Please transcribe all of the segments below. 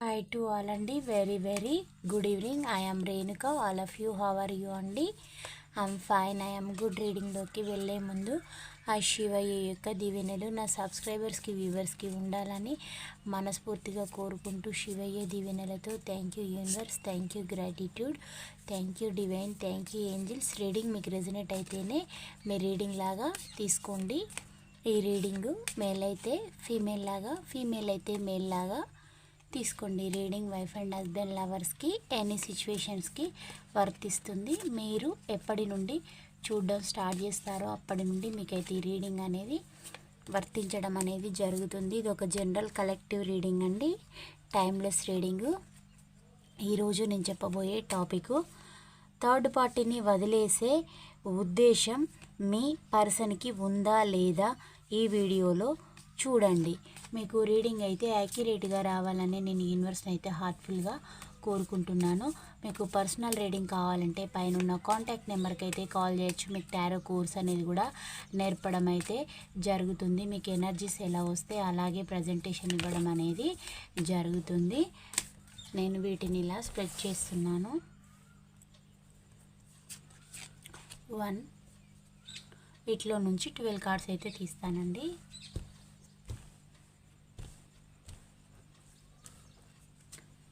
Hi to all అండి. Very very good evening I'm Renuka all of you how are you అండి? I'm fine I'm good రీడింగ్లోకి వెళ్ళే ముందు ఆ శివయ్య యొక్క దీవెనలు నా సబ్స్క్రైబర్స్కి వ్యూవర్స్కి ఉండాలని మనస్ఫూర్తిగా కోరుకుంటూ శివయ్య దీవెనలతో thank you universe thank you gratitude thank you divine thank you angels reading మీకు రెజినేట్ అయితేనే మీ రీడింగ్ లాగా తీసుకోండి. ఈ రీడింగు మేల్ అయితే ఫీమేల్ లాగా ఫీమేల్ అయితే మేల్ లాగా తీసుకోండి. రీడింగ్ వైఫ్ అండ్ హస్బెండ్ లవర్స్కి ఎనీ సిచ్యువేషన్స్కి వర్తిస్తుంది. మీరు ఎప్పటి నుండి చూడడం స్టార్ట్ చేస్తారో అప్పటి నుండి మీకైతే ఈ రీడింగ్ అనేది వర్తించడం అనేది జరుగుతుంది. ఇది ఒక జనరల్ కలెక్టివ్ రీడింగ్ అండి. Timeless reading. ఈరోజు నేను చెప్పబోయే టాపిక్ థర్డ్ పార్టీని వదిలేసే ఉద్దేశం మీ పర్సన్కి ఉందా లేదా ఈ వీడియోలో చూడండి. మీకు రీడింగ్ అయితే యాక్యురేట్గా రావాలని నేను యూనివర్స్ని అయితే హార్ట్ఫుల్గా కోరుకుంటున్నాను. మీకు పర్సనల్ రీడింగ్ కావాలంటే పైన ఉన్న కాంటాక్ట్ నెంబర్కి అయితే కాల్ చేయొచ్చు. మీకు టారో కోర్స్ అనేది కూడా నేర్పడం అయితే జరుగుతుంది. మీకు ఎనర్జీస్ ఎలా వస్తే అలాగే ప్రజెంటేషన్ ఇవ్వడం అనేది జరుగుతుంది. నేను వీటిని ఇలా స్ప్రెడ్ చేస్తున్నాను. వన్. వీటిలో నుంచి ట్వెల్వ్ కార్డ్స్ అయితే తీస్తానండి.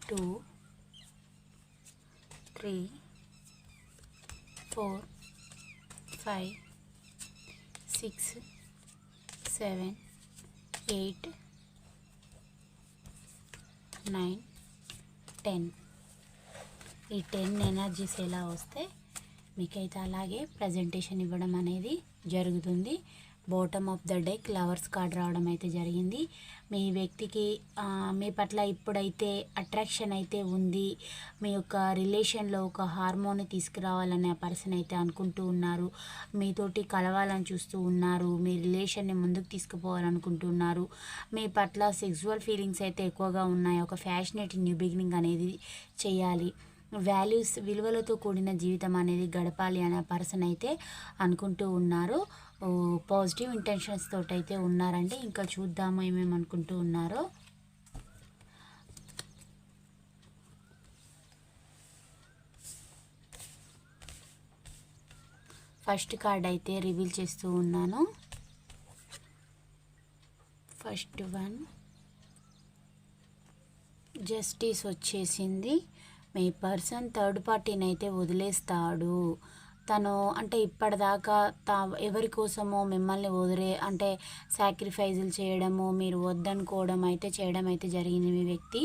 Two three four five six seven eight nine ten. ఈ టెన్ ఎనర్జీస్ ఎలా వస్తే మీకైతే అలాగే ప్రజెంటేషన్ ఇవ్వడం అనేది జరుగుతుంది. Bottom of the deck lovers card రావడం అయితే జరిగింది. మీ వ్యక్తికి మీ పట్ల ఇప్పుడైతే అట్రాక్షన్ అయితే ఉంది. మీ యొక్క రిలేషన్లో ఒక హార్మోన్ తీసుకురావాలని ఆ పర్సన్ అయితే అనుకుంటూ ఉన్నారు. మీతోటి కలవాలని చూస్తూ ఉన్నారు. మీ రిలేషన్ని ముందుకు తీసుకుపోవాలనుకుంటున్నారు మీ పట్ల సెక్సువల్ ఫీలింగ్స్ అయితే ఎక్కువగా ఉన్నాయి. ఒక ఫ్యాషనేట్ న్యూ బిగినింగ్ అనేది చేయాలి. వాల్యూస్ విలువలతో కూడిన జీవితం అనేది గడపాలి అనే పర్సన్ అయితే అనుకుంటూ ఉన్నారు. పాజిటివ్ ఇంటెన్షన్స్ తోటి అయితే ఉన్నారండి. ఇంకా చూద్దాము ఏమేమి అనుకుంటూ ఉన్నారో. ఫస్ట్ కార్డ్ అయితే రివీల్ చేస్తూ ఉన్నాను. ఫస్ట్ వన్ జస్టిస్ వచ్చేసింది. మీ పర్సన్ థర్డ్ పార్టీని అయితే వదిలేస్తాడు. తను అంటే ఇప్పటిదాకా తా ఎవరి కోసమో మిమ్మల్ని వదిలే అంటే సాక్రిఫైజులు చేయడము మీరు వద్దనుకోవడం అయితే చేయడం అయితే జరిగింది మీ వ్యక్తి.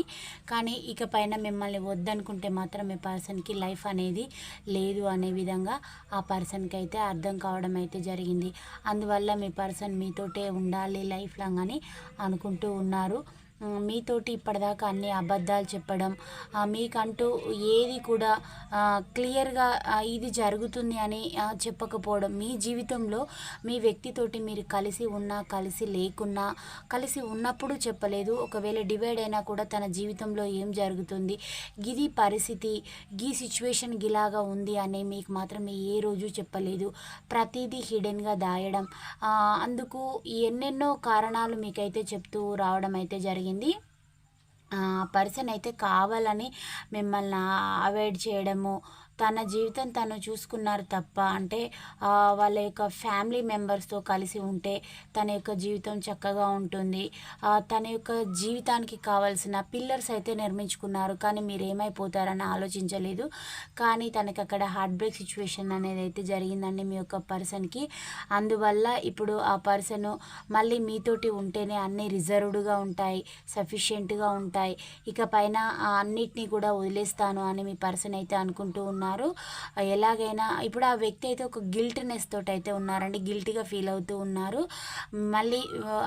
కానీ ఇక పైన మిమ్మల్ని వద్దనుకుంటే మాత్రం మీ పర్సన్కి లైఫ్ అనేది లేదు అనే విధంగా ఆ పర్సన్కి అయితే అర్థం కావడం అయితే జరిగింది. అందువల్ల మీ పర్సన్ మీతోటే ఉండాలి లైఫ్ లాంగ్ అని అనుకుంటూ ఉన్నారు. మీతోటి ఇప్పటిదాకా అన్ని అబద్ధాలు చెప్పడం మీకంటూ ఏది కూడా క్లియర్గా ఇది జరుగుతుంది అని చెప్పకపోవడం మీ జీవితంలో మీ వ్యక్తితోటి మీరు కలిసి ఉన్నా కలిసి లేకున్నా కలిసి ఉన్నప్పుడు చెప్పలేదు. ఒకవేళ డివైడ్ అయినా కూడా తన జీవితంలో ఏం జరుగుతుంది గిది పరిస్థితి గీ సిచ్యువేషన్ గిలాగా ఉంది అని మీకు మాత్రం ఏ రోజు చెప్పలేదు. ప్రతిదీ హిడెన్గా దాయడం అందుకు ఎన్నెన్నో కారణాలు మీకైతే చెప్తూ రావడం అయితే జరిగింది. పర్సన్ అయితే కావాలని మిమ్మల్ని అవాయిడ్ చేయడము తన జీవితం తను చూసుకున్నారు తప్ప అంటే వాళ్ళ యొక్క ఫ్యామిలీ మెంబర్స్తో కలిసి ఉంటే తన యొక్క జీవితం చక్కగా ఉంటుంది. తన యొక్క జీవితానికి కావాల్సిన పిల్లర్స్ అయితే నిర్మించుకున్నారు. కానీ మీరు ఏమైపోతారని ఆలోచించలేదు. కానీ తనకి అక్కడ హార్ట్ బ్రేక్ సిచ్యువేషన్ అనేది అయితే జరిగిందండి మీ యొక్క పర్సన్కి. అందువల్ల ఇప్పుడు ఆ పర్సన్ మళ్ళీ మీతోటి ఉంటేనే అన్ని రిజర్వ్డ్గా ఉంటాయి సఫిషియెంట్గా ఉంటాయి. ఇక పైన అన్నిటినీ కూడా వదిలేస్తాను అని మీ పర్సన్ అయితే అనుకుంటూ ఉన్నారు. ఎలాగైనా ఇప్పుడు ఆ వ్యక్తి అయితే ఒక గిల్ట్నెస్ తోటి అయితే ఉన్నారండి గిల్టీగా ఫీల్ అవుతూ ఉన్నారు. మళ్ళీ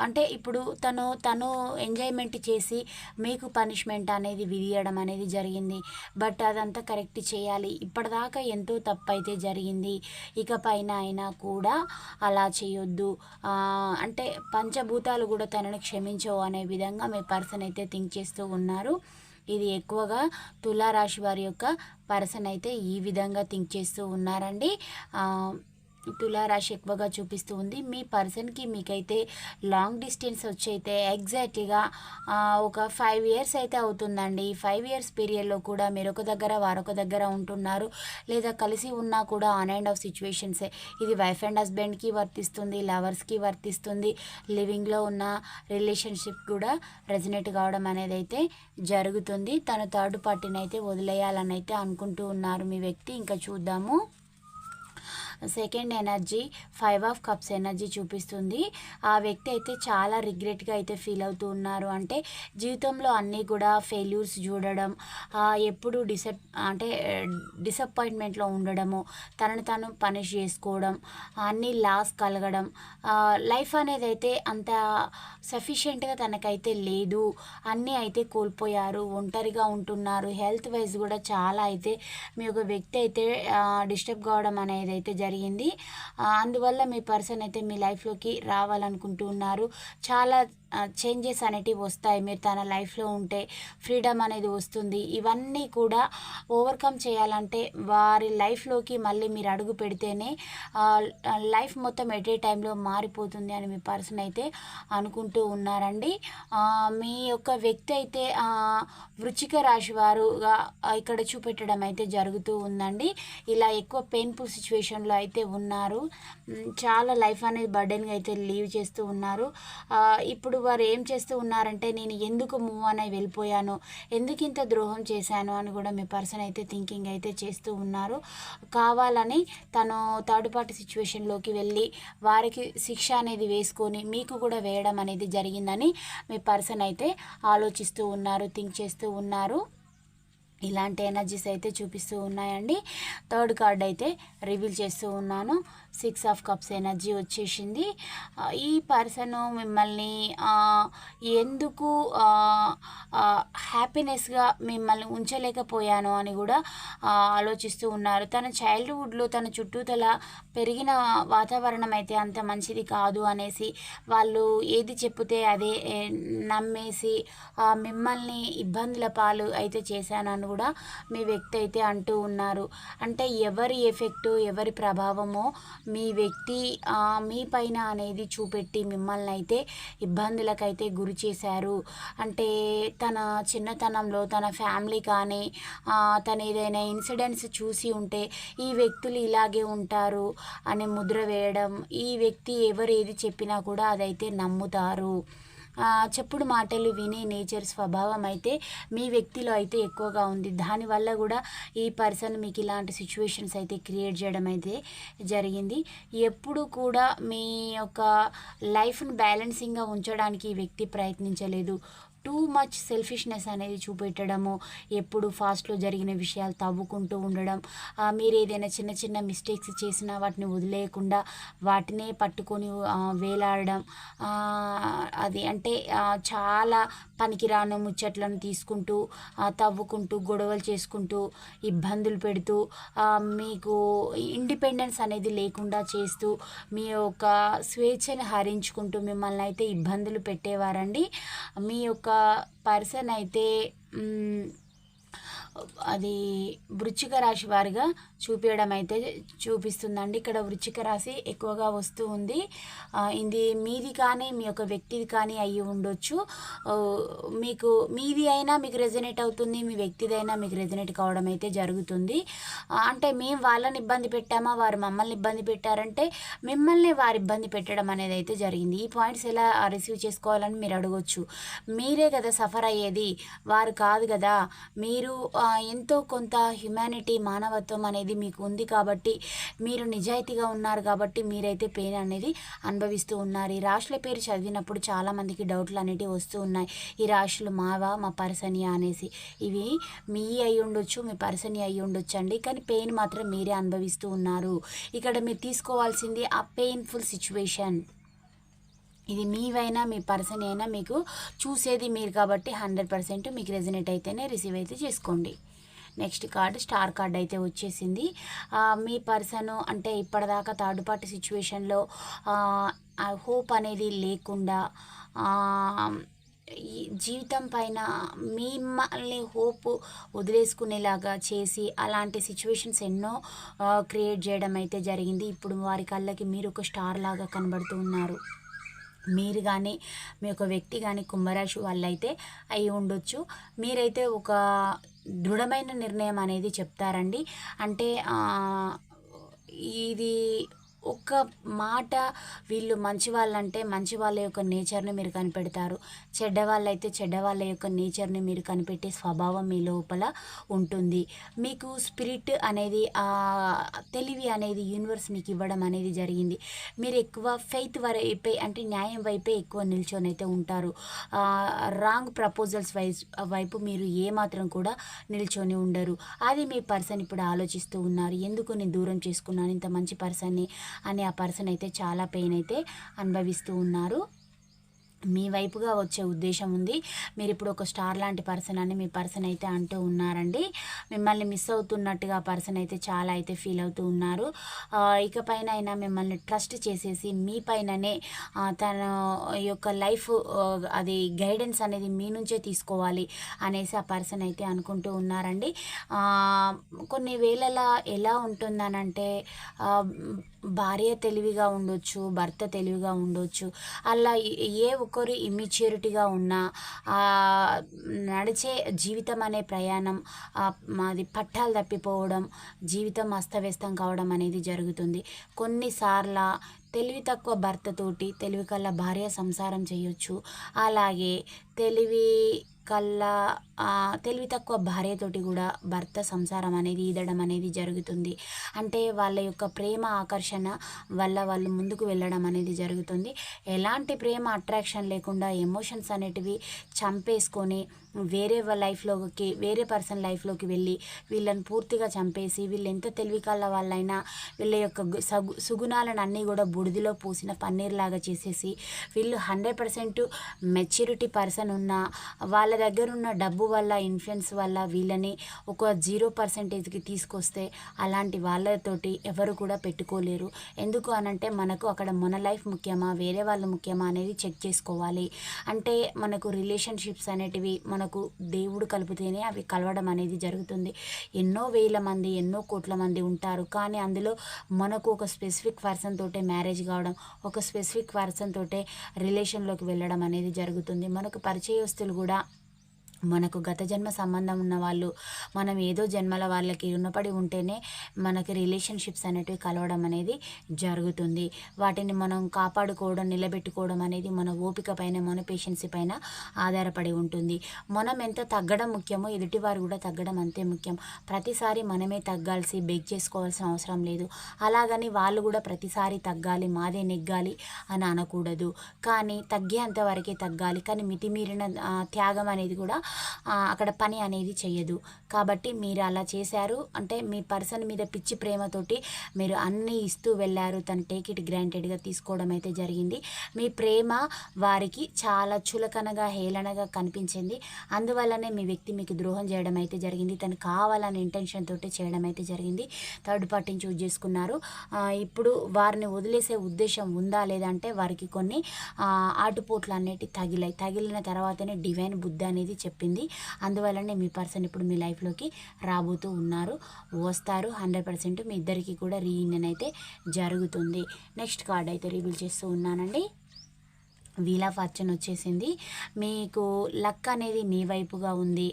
అంటే ఇప్పుడు తను తను ఎంజాయ్మెంట్ చేసి మీకు పనిష్మెంట్ అనేది విధియడం అనేది జరిగింది. బట్ అదంతా కరెక్ట్ చేయాలి. ఇప్పటిదాకా ఎంతో తప్పు అయితే జరిగింది. ఇక పైన అయినా కూడా అలా చేయొద్దు. అంటే పంచభూతాలు కూడా తనని క్షమించవు అనే విధంగా మీ పర్సన్ అయితే థింక్ చేస్తూ ఉన్నారు. ఇది ఎక్కువగా తులారాశి వారి యొక్క పర్సన్ అయితే ఈ విధంగా థింక్ చేస్తూ ఉన్నారండి. తులారాశి ఎక్కువగా చూపిస్తూ ఉంది. మీ పర్సన్కి మీకైతే లాంగ్ డిస్టెన్స్ వచ్చి అయితే ఎగ్జాక్ట్గా ఒక ఫైవ్ ఇయర్స్ అయితే అవుతుందండి. ఈ ఫైవ్ ఇయర్స్ పీరియడ్లో కూడా మీరు ఒక దగ్గర వారొక దగ్గర ఉంటున్నారు. లేదా కలిసి ఉన్నా కూడా ఆన్ అండ్ ఆఫ్ సిచ్యువేషన్సే. ఇది వైఫ్ అండ్ హస్బెండ్కి వర్తిస్తుంది లవర్స్కి వర్తిస్తుంది. లివింగ్లో ఉన్న రిలేషన్షిప్ కూడా రెజినేట్ కావడం అనేది అయితే జరుగుతుంది. తన థర్డ్ పార్టీని అయితే వదిలేయాలని అయితే అనుకుంటూ ఉన్నారు మీ వ్యక్తి. ఇంకా చూద్దాము. Second energy five of cups energy చూపిస్తుంది. ఆ వ్యక్తి అయితే చాలా రిగ్రెట్గా అయితే ఫీల్ అవుతూ ఉన్నారు. అంటే జీవితంలో అన్నీ కూడా ఫెయిల్యూర్స్ చూడడం ఎప్పుడు డిసప్ అంటే డిసప్పాయింట్మెంట్లో ఉండడము తనను తను పనిష్ చేసుకోవడం అన్నీ లాస్ కలగడం లైఫ్ అనేది అయితే అంత సఫిషియెంట్గా తనకైతే లేదు. అన్నీ అయితే కోల్పోయారు ఒంటరిగా ఉంటున్నారు. హెల్త్ వైజ్ కూడా చాలా అయితే మీ ఒక వ్యక్తి అయితే డిస్టర్బ్ కావడం అనేది అయితే జరిగింది. జరిగింది. అందువల్ల మీ పర్సన్ అయితే మీ లైఫ్లోకి రావాలనుకుంటూ ఉన్నారు. చాలా చేంజెస్ అనేటివి వస్తాయి. మీరు తన లైఫ్లో ఉంటే ఫ్రీడమ్ అనేది వస్తుంది. ఇవన్నీ కూడా ఓవర్కమ్ చేయాలంటే వారి లైఫ్లోకి మళ్ళీ మీరు అడుగు పెడితేనే లైఫ్ మొత్తం ఎట్ ఏ టైంలో మారిపోతుంది అని మీ పర్సన్ అయితే అనుకుంటూ ఉన్నారండి. మీ యొక్క వ్యక్తి అయితే వృచ్చిక రాశి వారుగా ఇక్కడ చూపెట్టడం అయితే జరుగుతూ ఉందండి. ఇలా ఎక్కువ పెయిన్ఫుల్ సిచ్యువేషన్లో అయితే ఉన్నారు. చాలా లైఫ్ అనేది బర్డెన్గా అయితే లీవ్ చేస్తూ ఉన్నారు. ఇప్పుడు వారు ఏం చేస్తూ ఉన్నారంటే నేను ఎందుకు మూవ్ అని వెళ్ళిపోయాను? ఎందుకు ఇంత ద్రోహం చేశాను? అని కూడా మీ పర్సన్ అయితే థింకింగ్ అయితే చేస్తూ ఉన్నారు. కావాలని తను థర్డ్ పార్టీ సిచ్యువేషన్లోకి వెళ్ళి వారికి శిక్ష అనేది వేసుకొని మీకు కూడా వేయడం అనేది జరిగిందని మీ పర్సన్ అయితే ఆలోచిస్తూ ఉన్నారు థింక్ చేస్తూ ఉన్నారు. ఇలాంటి ఎనర్జీస్ అయితే చూపిస్తూ ఉన్నాయండి. థర్డ్ కార్డ్ అయితే రివీల్ చేస్తూ ఉన్నాను. సిక్స్ ఆఫ్ కప్స్ ఎనర్జీ వచ్చేసింది. ఈ పర్సన్ మిమ్మల్ని ఎందుకు హ్యాపీనెస్గా మిమ్మల్ని ఉంచలేకపోయాను అని కూడా ఆలోచిస్తూ ఉన్నారు. తన చైల్డ్హుడ్లో తన చుట్టూతల పెరిగిన వాతావరణం అయితే అంత మంచిది కాదు అనేసి వాళ్ళు ఏది చెప్తే అదే నమ్మేసి మిమ్మల్ని ఇబ్బందుల పాలు అయితే చేశానని కూడా మీ వ్యక్తి అయితే అంటూ ఉన్నారు. అంటే ఎవరి ఎఫెక్టు ఎవరి ప్రభావమో మీ వ్యక్తి మీ పైన అనేది చూపెట్టి మిమ్మల్ని అయితే ఇబ్బందులకైతే గురి చేశారు. అంటే తన చిన్నతనంలో తన ఫ్యామిలీ కానీ తన ఏదైనా ఇన్సిడెంట్స్ చూసి ఉంటే ఈ వ్యక్తులు ఇలాగే ఉంటారు అనే ముద్ర వేయడం ఈ వ్యక్తి ఎవరు ఏది చెప్పినా కూడా అదైతే నమ్ముతారు. చెప్పుడు మాటలు వినే నేచర్ స్వభావం అయితే మీ వ్యక్తిలో అయితే ఎక్కువగా ఉంది. దానివల్ల కూడా ఈ పర్సన్ మీకు ఇలాంటి సిచ్యువేషన్స్ అయితే క్రియేట్ చేయడం అయితే జరిగింది. ఎప్పుడు కూడా మీ యొక్క లైఫ్ను బ్యాలెన్సింగ్గా ఉంచడానికి ఈ వ్యక్తి ప్రయత్నించలేదు. టూ మచ్ సెల్ఫిష్నెస్ అనేది చూపెట్టడము ఎప్పుడు ఫాస్ట్లో జరిగిన విషయాలు తవ్వుకుంటూ ఉండడం మీరు ఏదైనా చిన్న చిన్న మిస్టేక్స్ చేసినా వాటిని వదిలేయకుండా వాటినే పట్టుకొని వేలాడడం అది అంటే చాలా పనికిరాను ముచ్చట్లను తీసుకుంటూ తవ్వుకుంటూ గొడవలు చేసుకుంటూ ఇబ్బందులు పెడుతూ మీకు ఇండిపెండెన్స్ అనేది లేకుండా చేస్తూ మీ యొక్క స్వేచ్ఛని హరించుకుంటూ మిమ్మల్ని అయితే ఇబ్బందులు పెట్టేవారండి. మీ యొక్క పర్సన్ అయితే అది వృచ్చిక రాశి వారుగా చూపించడం అయితే చూపిస్తుందండి. ఇక్కడ వృచ్చిక రాశి ఎక్కువగా వస్తూ ఉంది. ఇది మీది కానీ మీ యొక్క వ్యక్తిది కానీ అయ్యి ఉండొచ్చు. మీకు మీది అయినా మీకు రెజనేట్ అవుతుంది మీ వ్యక్తిదైనా మీకు రెజనేట్ కావడం అయితే జరుగుతుంది అంటే మేము వాళ్ళని ఇబ్బంది పెట్టామా వారు మమ్మల్ని ఇబ్బంది పెట్టారంటే మిమ్మల్ని వారు ఇబ్బంది పెట్టడం అనేది అయితే జరిగింది. ఈ పాయింట్స్ ఎలా రిసీవ్ చేసుకోవాలని మీరు అడగొచ్చు. మీరే కదా సఫర్ అయ్యేది వారు కాదు కదా. మీరు ఎంతో కొంత హ్యుమానిటీ మానవత్వం అనేది మీకు ఉంది కాబట్టి మీరు నిజాయితీగా ఉన్నారు కాబట్టి మీరైతే పెయిన్ అనేది అనుభవిస్తూ ఉన్నారు. ఈ రాశుల పేరు చదివినప్పుడు చాలామందికి డౌట్లు అనేటివి వస్తూ ఉన్నాయి. ఈ రాశులు మావా మా పర్సనియా అనేసి. ఇవి మీ అయి ఉండొచ్చు మీ పర్సని అయి ఉండొచ్చు అండి. కానీ పెయిన్ మాత్రం మీరే అనుభవిస్తూ ఉన్నారు. ఇక్కడ మీరు తీసుకోవాల్సింది ఆ పెయిన్ఫుల్ సిచ్యువేషన్. ఇది మీవైనా మీ పర్సన్ అయినా మీకు చూసేది మీరు కాబట్టి హండ్రెడ్ పర్సెంట్ మీకు రెజినేట్ అయితేనే రిసీవ్ అయితే చేసుకోండి. నెక్స్ట్ కార్డ్ స్టార్ కార్డ్ అయితే వచ్చేసింది. మీ పర్సన్ అంటే ఇప్పటిదాకా థర్డ్ పార్టీ సిచ్యువేషన్లో హోప్ అనేది లేకుండా ఈ జీవితం పైన మిమ్మల్ని హోప్ వదిలేసుకునేలాగా చేసి అలాంటి సిచ్యువేషన్స్ ఎన్నో క్రియేట్ చేయడం అయితే జరిగింది. ఇప్పుడు వారి కళ్ళకి మీరు ఒక స్టార్ లాగా కనబడుతూ ఉన్నారు. మీరు కానీ మీ యొక్క వ్యక్తి కానీ కుంభరాశి వాళ్ళైతే అయి ఉండొచ్చు. మీరైతే ఒక దృఢమైన నిర్ణయం అనేది చెప్తారండి. అంటే ఇది ఒక మాట వీళ్ళు మంచి వాళ్ళంటే మంచి వాళ్ళ యొక్క నేచర్ని మీరు కనిపెడతారు. చెడ్డ వాళ్ళైతే చెడ్డ వాళ్ళ యొక్క నేచర్ని మీరు కనిపెట్టే స్వభావం మీ లోపల ఉంటుంది. మీకు స్పిరిట్ అనేది ఆ తెలివి అనేది యూనివర్స్ మీకు ఇవ్వడం అనేది జరిగింది. మీరు ఎక్కువ ఫెయిత్ వైపే అంటే న్యాయం వైపే ఎక్కువ నిల్చొని అయితే ఉంటారు. రాంగ్ ప్రపోజల్స్ వైస్ వైపు మీరు ఏమాత్రం కూడా నిల్చొని ఉండరు. అది మీ పర్సన్ ఇప్పుడు ఆలోచిస్తూ ఉన్నారు. ఎందుకు నేను దూరం చేసుకున్నాను? ఇంత మంచి పర్సన్ని అని ఆ పర్సన్ అయితే చాలా పెయిన్ అయితే అనుభవిస్తూ ఉన్నారు. మీ వైపుగా వచ్చే ఉద్దేశం ఉంది. మీరు ఇప్పుడు ఒక స్టార్ లాంటి పర్సన్ అని మీ పర్సన్ అయితే అంటూ ఉన్నారండి. మిమ్మల్ని మిస్ అవుతున్నట్టుగా పర్సన్ అయితే చాలా అయితే ఫీల్ అవుతూ ఉన్నారు. ఇక ఇకపైన అయినా మిమ్మల్ని ట్రస్ట్ చేసేసి మీ పైననే తన యొక్క లైఫ్ అది గైడెన్స్ అనేది మీ నుంచే తీసుకోవాలి అనేసి ఆ పర్సన్ అయితే అనుకుంటూ ఉన్నారండి. కొన్ని వేళలా ఎలా ఉంటుందనంటే భార్య తెలివిగా ఉండొచ్చు భర్త తెలివిగా ఉండొచ్చు. అలా ఏ- ఒక్కరు ఇమ్మిచ్యూరిటీగా ఉన్నా ఆ, నడిచే జీవితం అనే ప్రయాణం మాది పట్టాలు తప్పిపోవడం జీవితం అస్తవ్యస్తం కావడం అనేది జరుగుతుంది. కొన్నిసార్ల తెలివి తక్కువ భర్తతోటి తెలివి కల్లా భార్య సంసారం చేయొచ్చు. అలాగే తెలివి కల్లా తెలివి తక్కువ భార్యతోటి కూడా భర్త సంసారం అనేది ఈదడం అనేది జరుగుతుంది. అంటే వాళ్ళ యొక్క ప్రేమ ఆకర్షణ వల్ల వాళ్ళు ముందుకు వెళ్ళడం అనేది జరుగుతుంది. ఎలాంటి ప్రేమ అట్రాక్షన్ లేకుండా ఎమోషన్స్ అనేటివి చంపేసుకొని వేరే వాళ్ళ లైఫ్లోకి వేరే పర్సన్ లైఫ్లోకి వెళ్ళి వీళ్ళని పూర్తిగా చంపేసి వీళ్ళు ఎంత తెలివికాళ్ళ వాళ్ళైనా వీళ్ళ యొక్క సగు సుగుణాలను అన్నీ కూడా బుడిదిలో పూసిన పన్నీర్లాగా చేసేసి వీళ్ళు హండ్రెడ్ పర్సెంట్ మెచ్యూరిటీ పర్సన్ ఉన్న వాళ్ళ దగ్గర ఉన్న డబ్బు వల్ల ఇన్ఫ్లుయెన్స్ వల్ల వీళ్ళని ఒక జీరో పర్సెంటేజ్కి తీసుకొస్తే అలాంటి వాళ్ళతోటి ఎవరు కూడా పెట్టుకోలేరు. ఎందుకు అనంటే మనకు అక్కడ మన లైఫ్ ముఖ్యమా వేరే వాళ్ళు ముఖ్యమా అనేది చెక్ చేసుకోవాలి. అంటే మనకు రిలేషన్షిప్స్ అనేటివి మన మనకు దేవుడు కలిపితేనే అవి కలవడం అనేది జరుగుతుంది. ఎన్నో వేల మంది ఎన్నో కోట్ల మంది ఉంటారు. కానీ అందులో మనకు ఒక స్పెసిఫిక్ పర్సన్ తోటే మ్యారేజ్ కావడం ఒక స్పెసిఫిక్ పర్సన్ తోటే రిలేషన్లోకి వెళ్ళడం అనేది జరుగుతుంది. మనకు పరిచయస్తులు కూడా మనకు గత జన్మ సంబంధం ఉన్న వాళ్ళు మనం ఏదో జన్మల వాళ్ళకి రుణపడి ఉంటేనే మనకి రిలేషన్షిప్స్ అనేటివి కలవడం అనేది జరుగుతుంది. వాటిని మనం కాపాడుకోవడం నిలబెట్టుకోవడం అనేది మన ఓపిక పైన మన పేషెన్సీ పైన ఆధారపడి ఉంటుంది. మనం ఎంత తగ్గడం ముఖ్యమో ఎదుటివారు కూడా తగ్గడం అంతే ముఖ్యం. ప్రతిసారి మనమే తగ్గాల్సి బెగ్ చేసుకోవాల్సిన అవసరం లేదు. అలాగని వాళ్ళు కూడా ప్రతిసారి తగ్గాలి మాదే నెగ్గాలి అని అనకూడదు. కానీ తగ్గేంత వరకే తగ్గాలి. కానీ మితిమీరిన త్యాగం అనేది కూడా అక్కడ పని అనేది చేయదు కాబట్టి మీరు అలా చేశారు. అంటే మీ పర్సన్ మీద పిచ్చి ప్రేమతోటి మీరు అన్నీ ఇస్తూ వెళ్ళారు. తను టేక్ ఇట్ గ్రాంటెడ్గా తీసుకోవడం అయితే జరిగింది. మీ ప్రేమ వారికి చాలా చులకనగా హేళనగా కనిపించింది. అందువల్లనే మీ వ్యక్తి మీకు ద్రోహం చేయడం అయితే జరిగింది. తను కావాలని ఇంటెన్షన్ తోటి చేయడం అయితే జరిగింది. థర్డ్ పార్టీని చూజ్ చేసుకున్నారు. ఇప్పుడు వారిని వదిలేసే ఉద్దేశం ఉందా లేదంటే వారికి కొన్ని ఆటుపోట్లు అనేటివి తగిలాయి. తగిలిన తర్వాతనే డివైన్ బుద్ధి అనేది చెప్పింది. అందువల్లనే మీ పర్సన్ ఇప్పుడు మీ లైఫ్లోకి రాబోతూ ఉన్నారు. వస్తారు. హండ్రెడ్ పర్సెంట్ మీ ఇద్దరికి కూడా రీయూనియన్ అయితే జరుగుతుంది. నెక్స్ట్ కార్డ్ అయితే రివీల్ చేస్తూ ఉన్నానండి. వీల్ ఆఫ్ ఫార్చ్యూన్ వచ్చేసింది. మీకు లక్ అనేది మీ వైపుగా ఉంది.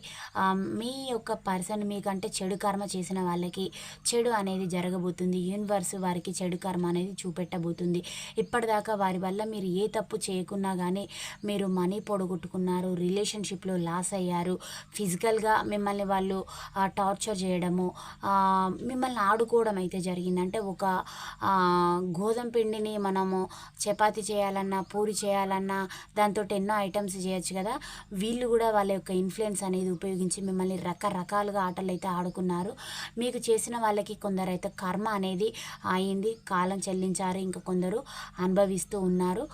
మీ యొక్క పర్సన్ మీకంటే చెడు కర్మ చేసిన వాళ్ళకి చెడు అనేది జరగబోతుంది. యూనివర్స్ వారికి చెడు కర్మ అనేది చూపెట్టబోతుంది. ఇప్పటిదాకా వారి వల్ల మీరు ఏ తప్పు చేయకున్నా కానీ మీరు మనీ పొడగొట్టుకున్నారు రిలేషన్షిప్లో లాస్ అయ్యారు. ఫిజికల్గా మిమ్మల్ని వాళ్ళు టార్చర్ చేయడము మిమ్మల్ని ఆడుకోవడం అయితే జరిగింది. అంటే ఒక గోధుమ పిండిని మనము చపాతి చేయాలన్నా పూరి చేయాలన్నా దాంతో ఎన్నో ఐటమ్స్ చేయొచ్చు కదా. వీళ్ళు కూడా వాళ్ళ యొక్క ఇన్ఫ్లుయెన్స్ అనేది ఉపయోగించి మిమ్మల్ని రకరకాలుగా ఆటలు అయితే ఆడుకున్నారు. మీకు చేసిన వాళ్ళకి కొందరు అయితే కర్మ అనేది అయింది కాలం చెల్లించారు ఇంకా కొందరు అనుభవిస్తూ ఉన్నారు.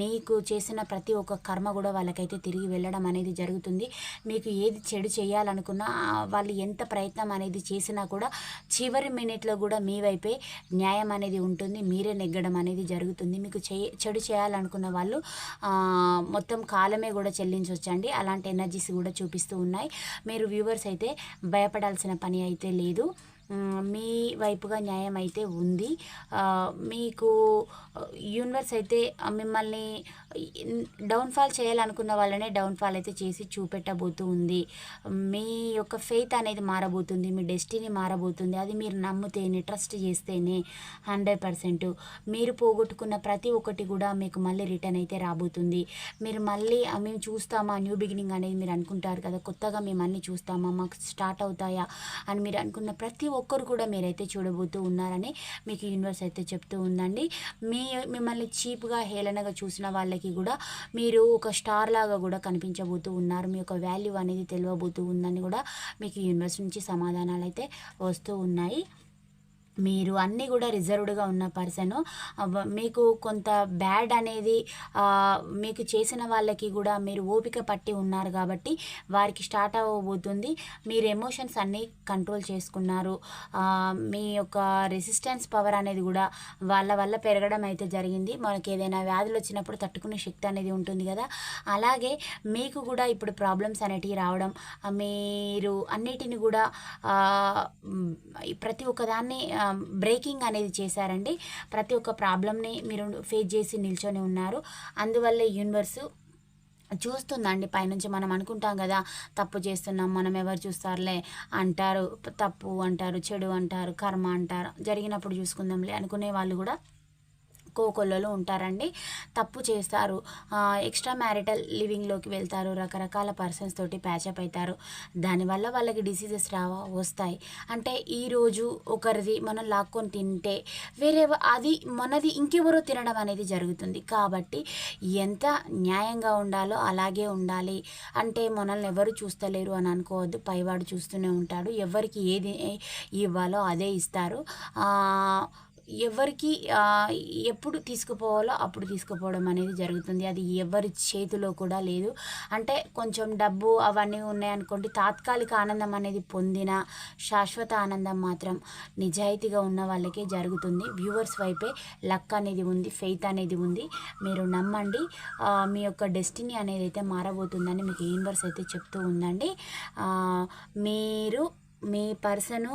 మీకు చేసిన ప్రతి ఒక్క కర్మ కూడా వాళ్ళకైతే తిరిగి వెళ్ళడం అనేది జరుగుతుంది. మీకు ఏది చెడు చేయాలనుకున్నా వాళ్ళు ఎంత ప్రయత్నం అనేది చేసినా కూడా చివరి మినిట్లో కూడా మీ వైపే న్యాయం అనేది ఉంటుంది మీరే నెగ్గడం అనేది జరుగుతుంది. మీకు చెడు చేయాలనుకున్న వాళ్ళు మొత్తం కాలమే కూడా చెల్లించవచ్చండి అలాంటి ఎనర్జీస్ కూడా చూపిస్తూ ఉన్నాయి. మీరు వ్యూవర్స్ అయితే భయపడాల్సిన పని అయితే లేదు. మీ వైపుగా న్యాయం అయితే ఉంది మీకు యూనివర్స్ అయితే మిమ్మల్ని డౌన్ఫాల్ చేయాలనుకున్న వాళ్ళనే డౌన్ఫాల్ అయితే చేసి చూపెట్టబోతూ ఉంది. మీ యొక్క ఫెయిత్ అనేది మారబోతుంది మీ డెస్టినీ మారబోతుంది. అది మీరు నమ్మితేనే ట్రస్ట్ చేస్తేనే హండ్రెడ్ పర్సెంట్. మీరు పోగొట్టుకున్న ప్రతి ఒక్కటి కూడా మీకు మళ్ళీ రిటర్న్ అయితే రాబోతుంది. మీరు మళ్ళీ మేము చూస్తామా న్యూ బిగినింగ్ అనేది మీరు అనుకుంటారు కదా కొత్తగా మేము అన్నీ చూస్తామా మాకు స్టార్ట్ అవుతాయా అని మీరు అనుకున్న ప్రతి ఒక్కరు కూడా మీరైతే చూడబోతూ ఉన్నారని మీకు యూనివర్స్ అయితే చెప్తూ ఉందండి. మీ మిమ్మల్ని చీప్గా హేళనగా చూసిన వాళ్ళకి కూడా మీరు ఒక స్టార్ లాగా కూడా కనిపించబోతూ ఉన్నారు. మీ యొక్క వాల్యూ అనేది తెలియబోతూ ఉందని కూడా మీకు యూనివర్స్ నుంచి సమాధానాలు అయితే వస్తూ ఉన్నాయి. మీరు అన్నీ కూడా రిజర్వ్డ్గా ఉన్న పర్సన్ మీకు కొంత బ్యాడ్ అనేది మీకు చేసిన వాళ్ళకి కూడా మీరు ఓపిక పట్టి ఉన్నారు కాబట్టి వారికి స్టార్ట్ అవ్వబోతుంది. మీరు ఎమోషన్స్ అన్నీ కంట్రోల్ చేసుకున్నారు. మీ యొక్క రెసిస్టెన్స్ పవర్ అనేది కూడా వాళ్ళ వల్ల పెరగడం అయితే జరిగింది. మనకి ఏదైనా వ్యాధులు వచ్చినప్పుడు తట్టుకునే శక్తి అనేది ఉంటుంది కదా. అలాగే మీకు కూడా ఇప్పుడు ప్రాబ్లమ్స్ అనేటివి రావడం మీరు అన్నిటిని కూడా ప్రతి ఒక్కదాన్ని Um, బ్రేకింగ్ అనేది చేశారండి. ప్రతి ఒక్క ప్రాబ్లమ్ని మీరు ఫేస్ చేసి నిల్చొని ఉన్నారు. అందువల్ల యూనివర్సు చూస్తుందండి. పైనుంచి మనం అనుకుంటాం కదా తప్పు చేస్తున్నాం మనం ఎవరు చూస్తారులే అంటారు తప్పు అంటారు చెడు అంటారు కర్మ అంటారు జరిగినప్పుడు చూసుకుందాంలే అనుకునే వాళ్ళు కూడా కోకొల్లలో ఉంటారండి. తప్పు చేస్తారు. ఎక్స్ట్రా మ్యారిటల్ లివింగ్లోకి వెళ్తారు. రకరకాల పర్సన్స్ తోటి ప్యాచప్ అవుతారు దానివల్ల వాళ్ళకి డిసీజెస్ రావా వస్తాయి. అంటే ఈరోజు ఒకరిది మనం లాక్కొని తింటే వేరే అది మనది ఇంకెవరో తినడం అనేది జరుగుతుంది. కాబట్టి ఎంత న్యాయంగా ఉండాలో అలాగే ఉండాలి. అంటే మనల్ని ఎవరు చూస్తలేరు అని అనుకోవద్దు. పైవాడు చూస్తూనే ఉంటాడు. ఎవరికి ఏది ఇవ్వాలో అదే ఇస్తారు. ఆ, ఎవరికి ఎప్పుడు తీసుకుపోవాలో అప్పుడు తీసుకుపోవడం అనేది జరుగుతుంది. అది ఎవరి చేతిలో కూడా లేదు. అంటే కొంచెం డబ్బు అవన్నీ ఉన్నాయనుకోండి తాత్కాలిక ఆనందం అనేది పొందిన శాశ్వత ఆనందం మాత్రం నిజాయితీగా ఉన్న వాళ్ళకే జరుగుతుంది. వ్యూవర్స్ వైపే లక్ అనేది ఉంది ఫెయిత్ అనేది ఉంది. మీరు నమ్మండి మీ యొక్క డెస్టినీ అనేది అయితే మారబోతుందని మీకు యూనివర్స్ అయితే చెప్తూ ఉందండి. మీరు మీ పర్సన్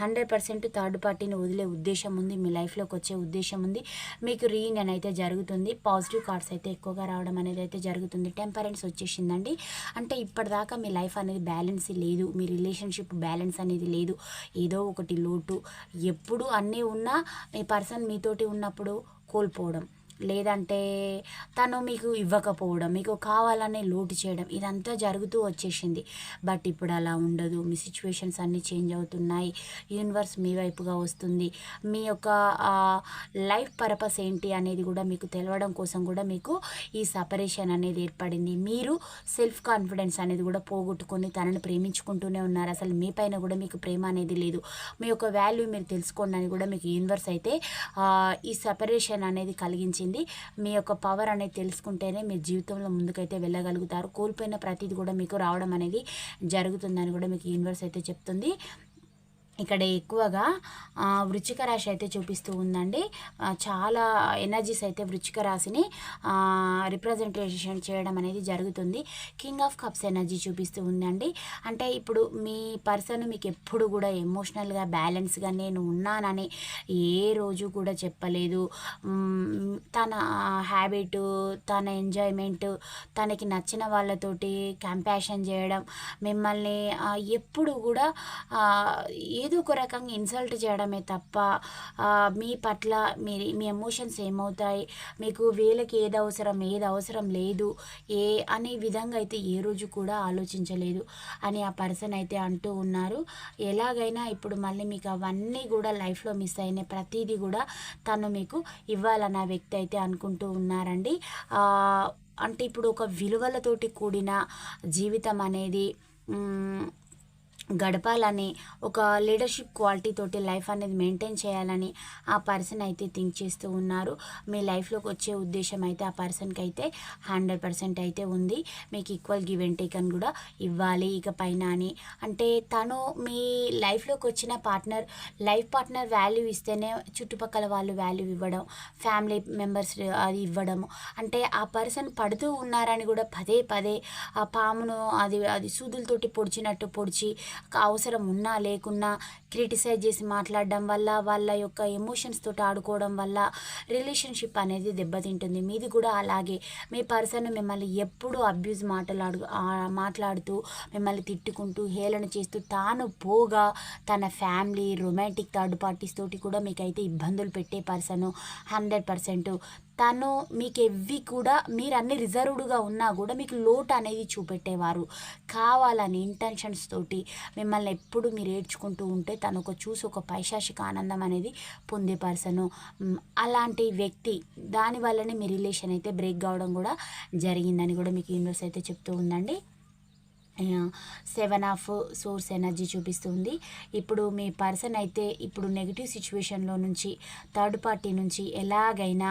హండ్రెడ్ పర్సెంట్ థర్డ్ పార్టీని వదిలే ఉద్దేశం ఉంది మీ లైఫ్లోకి వచ్చే ఉద్దేశం ఉంది. మీకు రీయూనియన్ అయితే జరుగుతుంది. పాజిటివ్ కార్డ్స్ అయితే ఎక్కువగా రావడం అనేది అయితే జరుగుతుంది. టెంపరెన్స్ వచ్చేసిందండి. అంటే ఇప్పటిదాకా మీ లైఫ్ అనేది బ్యాలెన్స్ లేదు మీ రిలేషన్షిప్ బ్యాలెన్స్ అనేది లేదు. ఏదో ఒకటి లోటు ఎప్పుడు అన్నీ ఉన్నా మీ పర్సన్ మీతోటి ఉన్నప్పుడు కోల్పోవడం. లేదంటే తను మీకు ఇవ్వకపోవడం మీకు కావాలనే లోటు చేయడం ఇదంతా జరుగుతూ వచ్చేసింది. బట్ ఇప్పుడు అలా ఉండదు. మీ సిచ్యువేషన్స్ అన్నీ చేంజ్ అవుతున్నాయి. యూనివర్స్ మీ వైపుగా వస్తుంది. మీ యొక్క లైఫ్ పర్పస్ ఏంటి అనేది కూడా మీకు తెలవడం కోసం కూడా మీకు ఈ సపరేషన్ అనేది ఏర్పడింది. మీరు సెల్ఫ్ కాన్ఫిడెన్స్ అనేది కూడా పోగొట్టుకొని తనని ప్రేమించుకుంటూనే ఉన్నారు. అసలు మీ పైన కూడా మీకు ప్రేమ అనేది లేదు. మీ యొక్క వాల్యూ మీరు తెలుసుకోండి అని కూడా మీకు యూనివర్స్ అయితే ఈ సపరేషన్ అనేది కలిగించింది. మీ యొక్క పవర్ అనేది తెలుసుకుంటేనే మీ జీవితంలో ముందుకైతే వెళ్ళగలుగుతారు. కోల్పోయిన ప్రతిది కూడా మీకు రావడం అనేది జరుగుతుందని కూడా మీకు యూనివర్స్ అయితే చెప్తుంది. ఇక్కడ ఎక్కువగా వృచ్చిక రాశి అయితే చూపిస్తూ ఉందండి. చాలా ఎనర్జీస్ అయితే వృచ్చిక రాశిని రిప్రజెంటేషన్ చేయడం అనేది జరుగుతుంది. కింగ్ ఆఫ్ కప్స్ ఎనర్జీ చూపిస్తూ ఉందండి. అంటే ఇప్పుడు మీ పర్సన్ మీకు ఎప్పుడు కూడా ఎమోషనల్గా బ్యాలెన్స్గా నేను ఉన్నానని ఏ రోజు కూడా చెప్పలేదు. తన హ్యాబిట్ తన ఎంజాయ్మెంట్ తనకి నచ్చిన వాళ్ళతోటి కంపాషన్ చేయడం మిమ్మల్ని ఎప్పుడు కూడా ఏదో ఒక రకంగా ఇన్సల్ట్ చేయడమే తప్ప మీ పట్ల మీ మీ ఎమోషన్స్ ఏమవుతాయి? మీకు వీళ్ళకి ఏది అవసరం ఏది అవసరం లేదు? ఏ అనే విధంగా అయితే ఏ రోజు కూడా ఆలోచించలేదు అని ఆ పర్సన్ అయితే అంటూ ఉన్నారు. ఎలాగైనా ఇప్పుడు మళ్ళీ మీకు అవన్నీ కూడా లైఫ్లో మిస్ అయిన ప్రతిదీ కూడా తను మీకు ఇవ్వాలన్న వ్యక్తి అయితే అనుకుంటూ ఉన్నారండి. అంటే ఇప్పుడు ఒక విలువలతోటి కూడిన జీవితం అనేది గడపాలని ఒక లీడర్షిప్ క్వాలిటీ తోటి లైఫ్ అనేది మెయింటైన్ చేయాలని ఆ పర్సన్ అయితే థింక్ చేస్తూ ఉన్నారు. మీ లైఫ్లోకి వచ్చే ఉద్దేశం అయితే ఆ పర్సన్కి అయితే హండ్రెడ్ పర్సెంట్ అయితే ఉంది. మీకు ఈక్వల్ గివ్ అండ్ టేక్ అని కూడా ఇవ్వాలి ఇక పైన అని. అంటే తను మీ లైఫ్లోకి వచ్చిన పార్ట్నర్ లైఫ్ పార్ట్నర్ వాల్యూ ఇస్తేనే చుట్టుపక్కల వాళ్ళు వాల్యూ ఇవ్వడం ఫ్యామిలీ మెంబర్స్ అది ఇవ్వడం. అంటే ఆ పర్సన్ పడుతూ ఉన్నారని కూడా పదే పదే ఆ పామును అది అది సూదులతోటి పొడిచినట్టు పొడిచి అవసరం ఉన్నా లేకున్నా క్రిటిసైజ్ చేసి మాట్లాడడం వల్ల వాళ్ళ యొక్క ఎమోషన్స్ తోటి ఆడుకోవడం వల్ల రిలేషన్షిప్ అనేది దెబ్బతింటుంది. మీది కూడా అలాగే. మీ పర్సన్ మిమ్మల్ని ఎప్పుడు అబ్యూజ్ మాట్లాడు మాట్లాడుతూ మిమ్మల్ని తిట్టుకుంటూ హేళన చేస్తూ తాను పోగా తన ఫ్యామిలీ రొమాంటిక్ థర్డ్ పార్టీస్ తోటి కూడా మీకైతే ఇబ్బందులు పెట్టే పర్సన్ హండ్రెడ్ పర్సెంట్ తను మీకు ఎవ్వి కూడా మీరు అన్ని రిజర్వ్డ్గా ఉన్నా కూడా మీకు లోటు అనేది చూపెట్టేవారు. కావాలని ఇంటెన్షన్స్ తోటి మిమ్మల్ని ఎప్పుడు మీరు ఏడ్చుకుంటూ ఉంటే తను ఒక చూసి ఒక పైశాచిక ఆనందం అనేది పొందే పర్సను అలాంటి వ్యక్తి దానివల్లనే మీ రిలేషన్ అయితే బ్రేక్ కావడం కూడా జరిగిందని కూడా మీకు యూనివర్స్ అయితే చెప్తూ ఉందండి. సెవెన్ ఆఫ్ సోర్స్ ఎనర్జీ చూపిస్తుంది. ఇప్పుడు మీ పర్సన్ అయితే ఇప్పుడు నెగిటివ్ సిచ్యువేషన్లో నుంచి థర్డ్ పార్టీ నుంచి ఎలాగైనా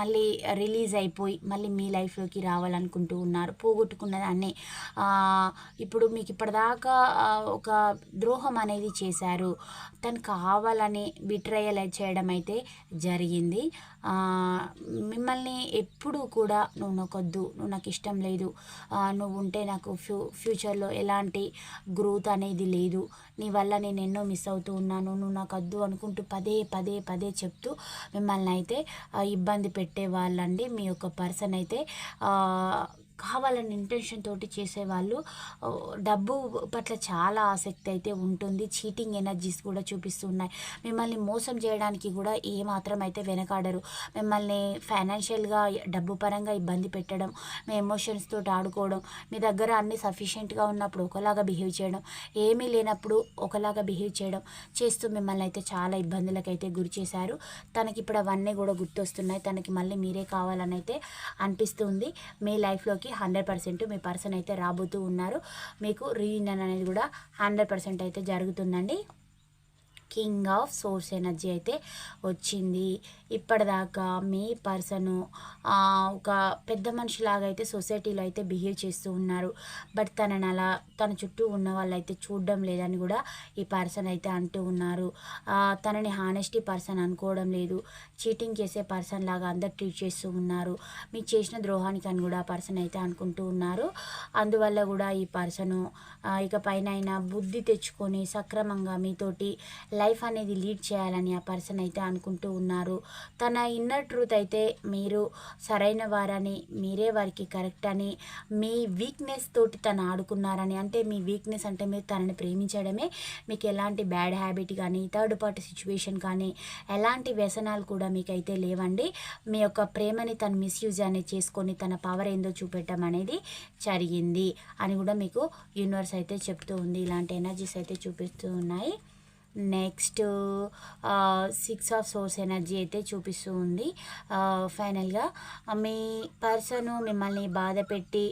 మళ్ళీ రిలీజ్ అయిపోయి మళ్ళీ మీ లైఫ్లోకి రావాలనుకుంటూ ఉన్నారు. పోగొట్టుకున్న దాన్ని ఇప్పుడు మీకు ఇప్పటిదాకా ఒక ద్రోహం అనేది చేశారు. తను కావాలని బిట్రయల్ చేయడం అయితే జరిగింది. మిమ్మల్ని ఎప్పుడూ కూడా నువ్వు నాకొద్దు నువ్వు నాకు ఇష్టం లేదు. నువ్వు ఉంటే నాకు ఫ్యూ ఫ్యూచర్లో ఎలాంటి గ్రోత్ అనేది లేదు. నీ వల్ల నేను ఎన్నో మిస్ అవుతూ ఉన్నాను. నువ్వు నాకు వద్దు అనుకుంటూ పదే పదే పదే చెప్తూ మిమ్మల్ని అయితే ఇబ్బంది పెట్టే వాళ్ళండి. మీ యొక్క పర్సన్ అయితే కావాలని ఇంటెన్షన్ తోటి చేసేవాళ్ళు. డబ్బు పట్ల చాలా ఆసక్తి అయితే ఉంటుంది. చీటింగ్ ఎనర్జీస్ కూడా చూపిస్తున్నాయి. మిమ్మల్ని మోసం చేయడానికి కూడా ఏమాత్రం అయితే వెనకాడరు. మిమ్మల్ని ఫైనాన్షియల్గా డబ్బు పరంగా ఇబ్బంది పెట్టడం మీ ఎమోషన్స్ తోటి ఆడుకోవడం మీ దగ్గర అన్ని సఫిషియెంట్గా ఉన్నప్పుడు ఒకలాగా బిహేవ్ చేయడం ఏమీ లేనప్పుడు ఒకలాగా బిహేవ్ చేయడం చేస్తూ మిమ్మల్ని అయితే చాలా ఇబ్బందులకు అయితే గురి చేశారు. తనకి ఇప్పుడు అవన్నీ కూడా గుర్తొస్తున్నాయి. తనకి మళ్ళీ మీరే కావాలని అయితే అనిపిస్తుంది. మీ లైఫ్లోకి మీకు హండ్రెడ్ పర్సెంట్ మీ పర్సన్ అయితే రాబోతూ ఉన్నారు. మీకు రీయూనియన్ అనేది కూడా హండ్రెడ్ పర్సెంట్ అయితే జరుగుతుందండి. కింగ్ ఆఫ్ సోర్స్ ఎనర్జీ అయితే వచ్చింది. ఇప్పటిదాకా మీ పర్సను ఒక పెద్ద మనిషిలాగా అయితే సొసైటీలో అయితే బిహేవ్ చేస్తూ ఉన్నారు. బట్ తనని అలా తన చుట్టూ ఉన్న వాళ్ళు అయితే చూడడం లేదని కూడా ఈ పర్సన్ అయితే అంటూ ఉన్నారు. తనని హానెస్టీ పర్సన్ అనుకోవడం లేదు. చీటింగ్ చేసే పర్సన్ లాగా అందరు ట్రీట్ చేస్తూ ఉన్నారు. మీకు చేసిన ద్రోహానికి అని కూడా పర్సన్ అయితే అనుకుంటూ ఉన్నారు. అందువల్ల కూడా ఈ పర్సను ఇక పైన బుద్ధి తెచ్చుకొని సక్రమంగా మీతోటి లైఫ్ అనేది లీడ్ చేయాలని ఆ పర్సన్ అయితే అనుకుంటూ ఉన్నారు. తన ఇన్నర్ ట్రూత్ అయితే మీరు సరైన వారని మీరే వారికి కరెక్ట్ అని మీ వీక్నెస్ తోటి తను ఆడుకున్నారని అంటే మీ వీక్నెస్ అంటే మీరు తనని ప్రేమించడమే మీకు ఎలాంటి బ్యాడ్ హ్యాబిట్ కానీ థర్డ్ పార్టీ సిచ్యువేషన్ కానీ ఎలాంటి వ్యసనాలు కూడా మీకైతే లేవండి. మీ యొక్క ప్రేమని తను మిస్యూజ్ అనేది చేసుకొని తన పవర్ ఏందో చూపెట్టడం అనేది జరిగింది అని కూడా మీకు యూనివర్స్ అయితే చెప్తూ ఉంది. ఇలాంటి ఎనర్జీస్ అయితే చూపిస్తూ ఉన్నాయి. Next six of swords energy అయితే చూపిస్తూ ఉంది. ఫైనల్గా మీ పర్సన్ మిమ్మల్ని బాధ పెట్టి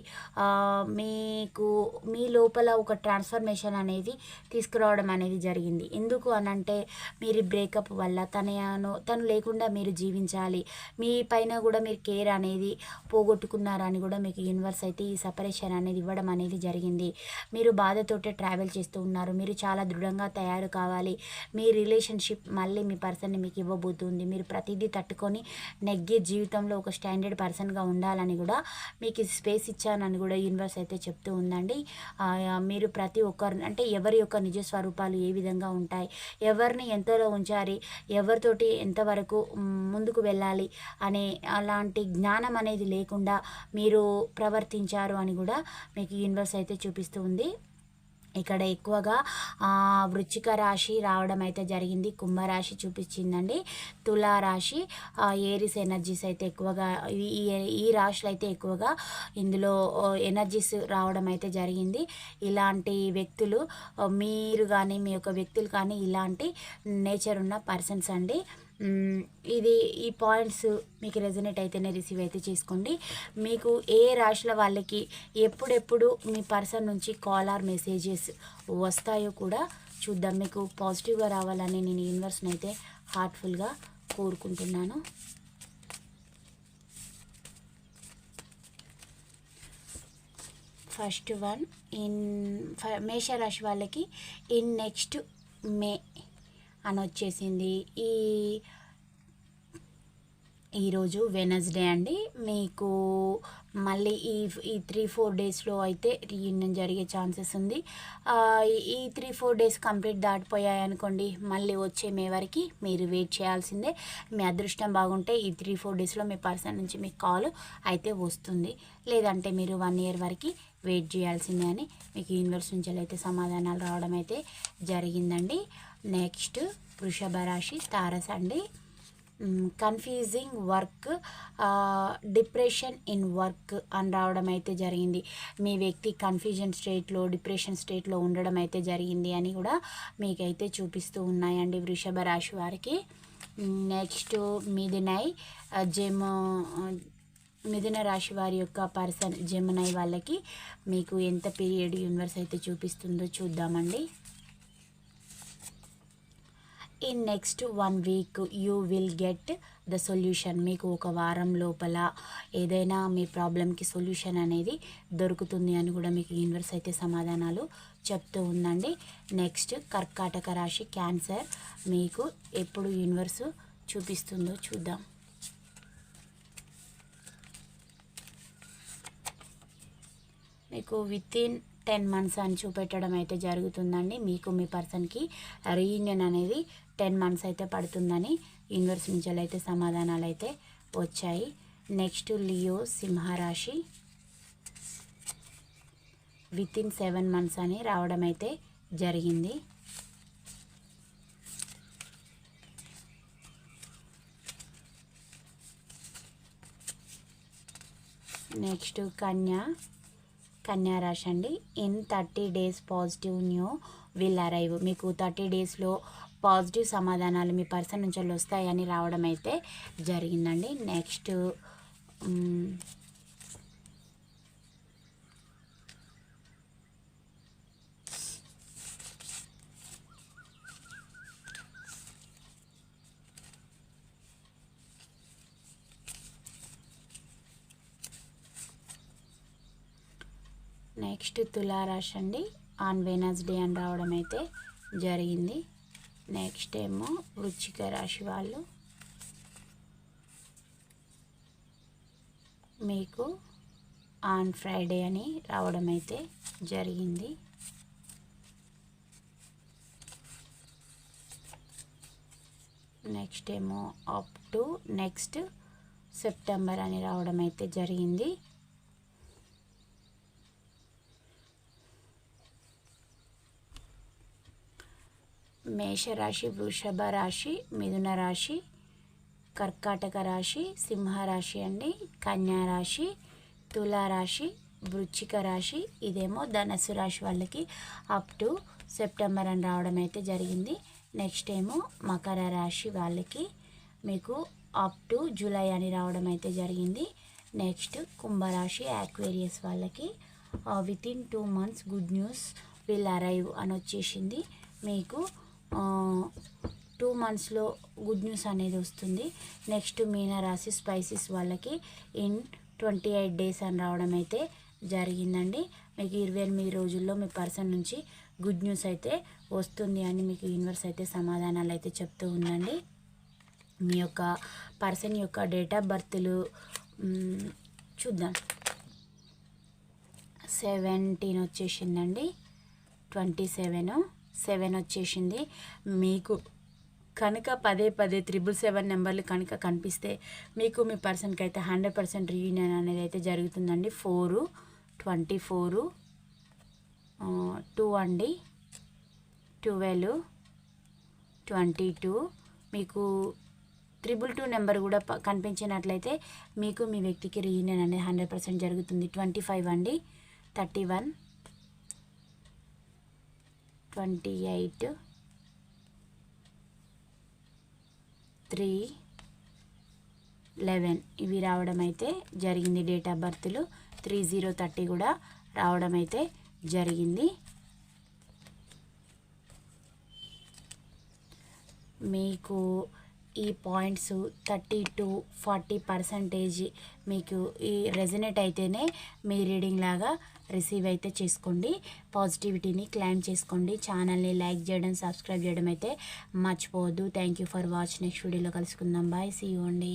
మీకు మీ లోపల ఒక ట్రాన్స్ఫర్మేషన్ అనేది తీసుకురావడం అనేది జరిగింది. ఎందుకు అనంటే మీరు బ్రేకప్ వల్ల తనను తను లేకుండా మీరు జీవించాలి. మీ పైన కూడా మీరు కేర్ అనేది పోగొట్టుకున్నారని కూడా మీకు యూనివర్స్ అయితే ఈ సపరేషన్ అనేది ఇవ్వడం అనేది జరిగింది. మీరు బాధతోటే ట్రావెల్ చేస్తూ ఉన్నారు. మీరు చాలా దృఢంగా తయారు కావాలి. మీ రిలేషన్షిప్ మళ్ళీ మీ పర్సన్ని మీకు ఇవ్వబోతుంది మీరు ప్రతిదీ తట్టుకొని నెగ్గే జీవితంలో ఒక స్టాండర్డ్ పర్సన్గా ఉండాలని కూడా మీకు స్పేస్ ఇచ్చానని కూడా యూనివర్స్ అయితే చెప్తూ ఉందండి. మీరు ప్రతి ఒక్కరు అంటే ఎవరి యొక్క నిజ స్వరూపాలు ఏ విధంగా ఉంటాయి ఎవరిని ఎంతలో ఉంచాలి ఎవరితోటి ఎంతవరకు ముందుకు వెళ్ళాలి అనే అలాంటి జ్ఞానం అనేది లేకుండా మీరు ప్రవర్తించారు అని కూడా మీకు యూనివర్స్ అయితే చూపిస్తూ ఉంది. ఇక్కడ ఎక్కువగా వృచ్చిక రాశి రావడం అయితే జరిగింది. కుంభరాశి చూపించిందండి. తులారాశి ఏరిస్ ఎనర్జీస్ అయితే ఎక్కువగా ఈ ఈ రాశులు అయితే ఎక్కువగా ఇందులో ఎనర్జీస్ రావడం అయితే జరిగింది. ఇలాంటి వ్యక్తులు మీరు కానీ మీ యొక్క వ్యక్తులు కానీ ఇలాంటి నేచర్ ఉన్న పర్సన్స్ అండి. ఇది ఈ పాయింట్స్ మీకు రెజనేట్ అయితేనే రిసీవ్ అయితే చేసుకోండి. మీకు ఏ రాశుల వాళ్ళకి ఎప్పుడెప్పుడు మీ పర్సన్ నుంచి కాల్ ఆర్ మెసేజెస్ వస్తాయో కూడా చూద్దాం. మీకు పాజిటివ్గా రావాలని నేను యూనివర్స్ని అయితే హార్ట్ఫుల్గా కోరుకుంటున్నాను. ఫస్ట్ వన్ ఇన్ మేషరాశి వాళ్ళకి ఇన్ నెక్స్ట్ మే అని వచ్చేసింది ఈ ఈరోజు వెనస్డే అండి. మీకు మళ్ళీ ఈ ఈ త్రీ ఫోర్ డేస్లో అయితే రీయూనియన్ జరిగే ఛాన్సెస్ ఉంది. ఈ త్రీ ఫోర్ డేస్ కంప్లీట్ దాటిపోయాయి అనుకోండి మళ్ళీ వచ్చే మే వరకు మీరు వెయిట్ చేయాల్సిందే. మీ అదృష్టం బాగుంటే ఈ త్రీ ఫోర్ డేస్లో మీ పర్సన్ నుంచి మీకు కాల్ అయితే వస్తుంది. లేదంటే మీరు వన్ ఇయర్ వరకు వెయిట్ చేయాల్సిందే అని మీకు యూనివర్స్ నుంచి అయితే సమాధానాలు రావడం అయితే జరిగిందండి. నెక్స్ట్ వృషభ రాశి తారస్ అండి. Confusing work depression in work అని రావడం అయితే జరిగింది. మీ వ్యక్తి కన్ఫ్యూజన్ స్టేట్లో డిప్రెషన్ స్టేట్లో ఉండడం అయితే జరిగింది అని కూడా మీకైతే చూపిస్తూ ఉన్నాయండి వృషభ రాశి వారికి. నెక్స్ట్ మిథునై జెమో మిథున రాశి వారి యొక్క పర్సన్ జెమినై వాళ్ళకి మీకు ఎంత పీరియడ్ యూనివర్స్ అయితే చూపిస్తుందో చూద్దామండి. In next one week you will get the solution మీకు ఒక వారం లోపల ఏదైనా మీ ప్రాబ్లంకి సొల్యూషన్ అనేది దొరుకుతుంది అని కూడా మీకు యూనివర్స్ అయితే సమాధానాలు చెప్తూ ఉందండి. నెక్స్ట్ కర్కాటక రాశి క్యాన్సర్ మీకు ఎప్పుడు యూనివర్స్ చూపిస్తుందో చూద్దాం. మీకు విత్ ఇన్ టెన్ మంత్స్ అని చూపెట్టడం అయితే జరుగుతుందండి. మీకు మీ పర్సన్కి రీయూనియన్ అనేది టెన్ మంత్స్ అయితే పడుతుందని యూనివర్స్ నుంచి అయితే సమాధానాలు అయితే వచ్చాయి. నెక్స్ట్ లియో సింహరాశి విత్ ఇన్ సెవెన్ మంత్స్ అని రావడం అయితే జరిగింది. నెక్స్ట్ కన్యా కన్యా రాశి అండి. In thirty days positive new will arrive. మీకు థర్టీ డేస్లో పాజిటివ్ సమాధానాలు మీ పర్సన్ నుంచి వస్తాయని రావడం అయితే జరిగిందండి. నెక్స్ట్ నెక్స్ట్ తులారాశి అండి. ఆన్ వెనస్డే అని రావడం అయితే జరిగింది. నెక్స్ట్ ఏమో వృచ్చిక రాశి వాళ్ళు. మీకు ఆన్ ఫ్రైడే అని రావడం అయితే జరిగింది. నెక్స్ట్ ఏమో అప్ టు నెక్స్ట్ సెప్టెంబర్ అని రావడం అయితే జరిగింది. మేషరాశి వృషభ రాశి మిథున రాశి కర్కాటక రాశి సింహరాశి అండి కన్యా రాశి తులారాశి వృచ్చిక రాశి ఇదేమో ధనస్సు రాశి వాళ్ళకి అప్ టు సెప్టెంబర్ అని రావడం అయితే జరిగింది. నెక్స్ట్ ఏమో మకర రాశి వాళ్ళకి మీకు అప్ టు జూలై అని రావడం అయితే జరిగింది. నెక్స్ట్ కుంభరాశి యాక్వేరియస్ వాళ్ళకి within two months good news will arrive అని వచ్చేసింది. మీకు టూ మంత్స్లో గుడ్ న్యూస్ అనేది వస్తుంది. నెక్స్ట్ మీన రాశి స్పైసెస్ వాళ్ళకి ఇన్ ట్వంటీ ఎయిట్ డేస్ అని రావడం అయితే జరిగిందండి. మీకు ఇరవై ఎనిమిది రోజుల్లో మీ పర్సన్ నుంచి గుడ్ న్యూస్ అయితే వస్తుంది అని మీకు యూనివర్స్ అయితే సమాధానాలు అయితే చెప్తూ ఉందండి. మీ యొక్క పర్సన్ యొక్క డేట్ ఆఫ్ బర్త్లు చూద్దాం. సెవెంటీన్ వచ్చేసిందండి. ట్వంటీ సెవెను సెవెన్ వచ్చేసింది. మీకు కనుక పదే పదే త్రిబుల్ సెవెన్ నెంబర్లు కనుక కనిపిస్తే మీకు మీ పర్సన్కి అయితే హండ్రెడ్ పర్సెంట్ రీయూనియన్ అనేది అయితే జరుగుతుందండి. ఫోరు ట్వంటీ ఫోరు టూ అండి. ట్వెల్వ్ ట్వంటీ టూ మీకు త్రిబుల్ టూ నెంబర్ కూడా కనిపించినట్లయితే మీకు మీ వ్యక్తికి రీయూనియన్ అనేది హండ్రెడ్ పర్సెంట్ జరుగుతుంది. ట్వంటీ ఫైవ్ అండి. Thirty one twenty eight. Three. Eleven. ఇవి రావడం అయితే జరిగింది డేట్ ఆఫ్ బర్త్లు. త్రీ జీరో థర్టీ కూడా రావడం అయితే జరిగింది. మీకు ఈ points thirty to forty percentage మీకు ఈ రెజనేట్ అయితేనే మీ రీడింగ్ లాగా రిసీవ్ అయితే చేసుకోండి. పాజిటివిటీని క్లైమ్ చేసుకోండి. ఛానల్ని లైక్ చేయడం సబ్స్క్రైబ్ చేయడం అయితే మర్చిపోవద్దు. Thank you for watch next వీడియోలో కలుసుకుందాం. బాయ్ సీ యూ అండి.